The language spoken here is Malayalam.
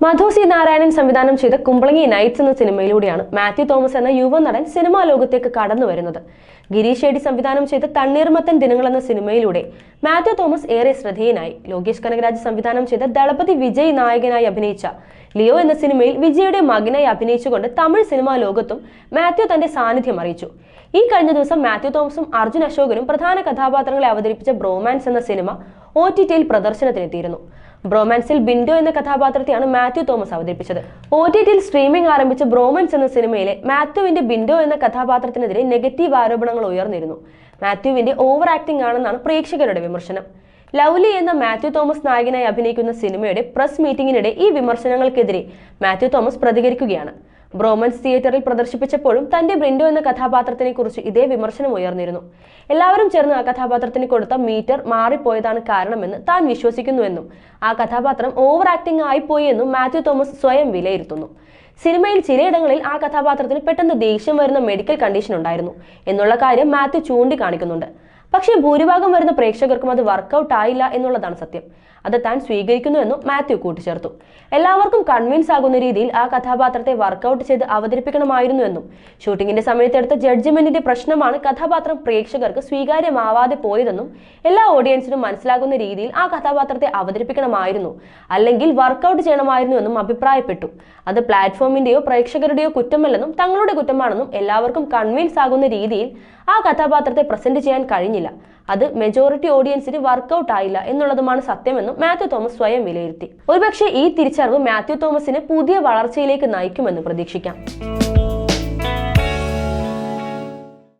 മധു സി നാരായണൻ സംവിധാനം ചെയ്ത കുമ്പളങ്ങി നൈറ്റ്സ് എന്ന സിനിമയിലൂടെയാണ് മാത്യു തോമസ് എന്ന യുവ നടൻ സിനിമാ ലോകത്തേക്ക് കടന്നു വരുന്നത്. ഗിരീഷ് ഷെഡി സംവിധാനം ചെയ്ത തണ്ണീർമത്തൻ ദിനങ്ങൾ എന്ന സിനിമയിലൂടെ മാത്യു തോമസ് ഏറെ ശ്രദ്ധേയനായി. ലോകേഷ് കനകരാജ് സംവിധാനം ചെയ്ത ദളപതി വിജയ് നായകനായി അഭിനയിച്ച ലിയോ എന്ന സിനിമയിൽ വിജയുടെ മകനായി അഭിനയിച്ചുകൊണ്ട് തമിഴ് സിനിമാ ലോകത്തും മാത്യു തന്റെ സാന്നിധ്യം അറിയിച്ചു. ഈ കഴിഞ്ഞ ദിവസം മാത്യു തോമസും അർജുൻ അശോകനും പ്രധാന കഥാപാത്രങ്ങളെ അവതരിപ്പിച്ച ബ്രോമാൻസ് എന്ന സിനിമ ഒ ടി ടിയിൽ പ്രദർശനത്തിനെത്തിയിരുന്നു. ബ്രോമാൻസിൽ ബിൻഡോ എന്ന കഥാപാത്രത്തെയാണ് മാത്യു തോമസ് അവതരിപ്പിച്ചത്. ഒ ടി ടിയിൽ സ്ട്രീമിംഗ് ആരംഭിച്ച ബ്രോമൻസ് എന്ന സിനിമയിലെ മാത്യുവിന്റെ ബിൻഡോ എന്ന കഥാപാത്രത്തിനെതിരെ നെഗറ്റീവ് ആരോപണങ്ങൾ ഉയർന്നിരുന്നു. മാത്യുവിന്റെ ഓവർ ആക്ടിംഗ് ആണെന്നാണ് പ്രേക്ഷകരുടെ വിമർശനം. ലവ്ലി എന്ന മാത്യു തോമസ് നായകനായി അഭിനയിക്കുന്ന സിനിമയുടെ പ്രസ് മീറ്റിംഗിനിടെ ഈ വിമർശനങ്ങൾക്കെതിരെ മാത്യു തോമസ് പ്രതികരിക്കുകയാണ്. ബ്രോമൻസ് തിയേറ്ററിൽ പ്രദർശിപ്പിച്ചപ്പോഴും തന്റെ ബ്രിൻഡോ എന്ന കഥാപാത്രത്തിനെ കുറിച്ച് ഇതേ വിമർശനം ഉയർന്നിരുന്നു. എല്ലാവരും ചേർന്ന് ആ കഥാപാത്രത്തിന് കൊടുത്ത മീറ്റർ മാറിപ്പോയതാണ് കാരണമെന്ന് താൻ വിശ്വസിക്കുന്നുവെന്നും ആ കഥാപാത്രം ഓവർ ആക്ടിംഗ് ആയിപ്പോയി എന്നും മാത്യു തോമസ് സ്വയം വിലയിരുത്തുന്നു. സിനിമയിൽ ചിലയിടങ്ങളിൽ ആ കഥാപാത്രത്തിന് പെട്ടെന്ന് ദേഷ്യം വരുന്ന മെഡിക്കൽ കണ്ടീഷൻ ഉണ്ടായിരുന്നു എന്നുള്ള കാര്യം മാത്യു ചൂണ്ടിക്കാണിക്കുന്നുണ്ട്. പക്ഷേ ഭൂരിഭാഗം വരുന്ന പ്രേക്ഷകർക്കും അത് വർക്കൗട്ട് ആയില്ല എന്നുള്ളതാണ് സത്യം. അത് താൻ സ്വീകരിക്കുന്നുവെന്നും മാത്യു കൂട്ടിച്ചേർത്തു. എല്ലാവർക്കും കൺവിൻസ് ആകുന്ന രീതിയിൽ ആ കഥാപാത്രത്തെ വർക്കൗട്ട് ചെയ്ത് അവതരിപ്പിക്കണമായിരുന്നുവെന്നും ഷൂട്ടിങ്ങിന്റെ സമയത്തെടുത്ത ജഡ്ജ്മെന്റിന്റെ പ്രശ്നമാണ് കഥാപാത്രം പ്രേക്ഷകർക്ക് സ്വീകാര്യമാവാതെ പോയതെന്നും എല്ലാ ഓഡിയൻസിനും മനസ്സിലാകുന്ന രീതിയിൽ ആ കഥാപാത്രത്തെ അവതരിപ്പിക്കണമായിരുന്നു. അല്ലെങ്കിൽ വർക്കൗട്ട് ചെയ്യണമായിരുന്നുവെന്നും അഭിപ്രായപ്പെട്ടു. അത് പ്ലാറ്റ്ഫോമിന്റെയോ പ്രേക്ഷകരുടെയോ കുറ്റമല്ലെന്നും തങ്ങളുടെ കുറ്റമാണെന്നും എല്ലാവർക്കും കൺവിൻസ് ആകുന്ന രീതിയിൽ ആ കഥാപാത്രത്തെ പ്രസന്റ് ചെയ്യാൻ കഴിഞ്ഞില്ല. അത് മെജോറിറ്റി ഓഡിയൻസിന് വർക്കൗട്ട് ആയില്ല എന്നുള്ളതുമാണ് സത്യമെന്നും മാത്യു തോമസ് സ്വയം വിലയിരുത്തി. ഒരുപക്ഷെ ഈ തിരിച്ചറിവ് മാത്യു തോമസിനെ പുതിയ വളർച്ചയിലേക്ക് നയിക്കുമെന്ന് പ്രതീക്ഷിക്കാം.